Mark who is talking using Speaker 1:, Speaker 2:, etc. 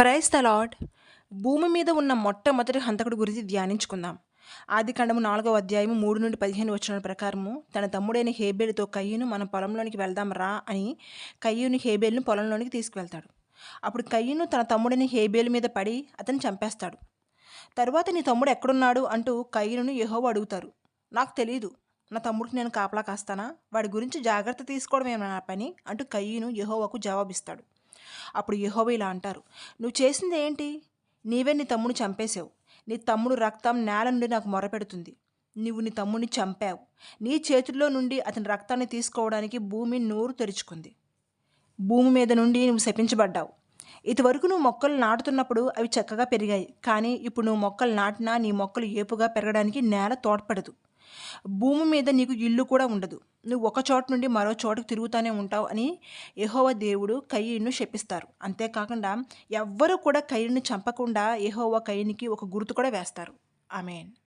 Speaker 1: Price the lord భూమి మీద ఉన్న మొట్టమొదటి హంతకుడి గురించి ధ్యానించుకుందాం. ఆది ఖండము నాలుగవ అధ్యాయము మూడు నుండి పదిహేను వచ్చిన ప్రకారము తన తమ్ముడైన హేబేలుతో కయ్యూను మన పొలంలోనికి వెళ్దాం రా అని కయ్యూని హేబేలును పొలంలోనికి తీసుకువెళ్తాడు. అప్పుడు కయ్యను తన తమ్ముడైన హేబేలు మీద పడి అతను చంపేస్తాడు. తరువాత నీ తమ్ముడు ఎక్కడున్నాడు? అంటూ కయ్యను యహోవ అడుగుతారు నాకు తెలియదు నా తమ్ముడికి నేను కాపలా కాస్తానా? వాడి గురించి జాగ్రత్త తీసుకోవడమే నా పని? అంటూ కయ్యూను యహోవకు జవాబిస్తాడు. అప్పుడు యహోవ ఇలా అంటారు నువ్వు చేసింది ఏంటి? నీవే నీ తమ్ముడు చంపేశావు. నీ తమ్ముడు రక్తం నేల నుండి నాకు మొరపెడుతుంది. నువ్వు నీ తమ్ముడిని చంపావు. నీ చేతుల్లో నుండి అతని రక్తాన్ని తీసుకోవడానికి భూమి నోరు తెరుచుకుంది. భూమి మీద నుండి నువ్వు శపించబడ్డావు. ఇదివరకు నువ్వు మొక్కలు నాటుతున్నప్పుడు అవి చక్కగా పెరిగాయి. కానీ ఇప్పుడు నువ్వు మొక్కలు నాటినా నీ మొక్కలు ఏపుగా పెరగడానికి నేల తోడ్పడదు. భూమి మీద నీకు ఇల్లు కూడా ఉండదు. నువ్వు ఒక చోట నుండి మరో చోటకు తిరుగుతూనే ఉంటావు అని యహోవ దేవుడు కయ్యను శపిస్తారు. అంతేకాకుండా ఎవ్వరూ కూడా కయ్యను చంపకుండా యహోవ కయ్యనికి ఒక గుర్తు కూడా వేస్తారు. ఆమెన్.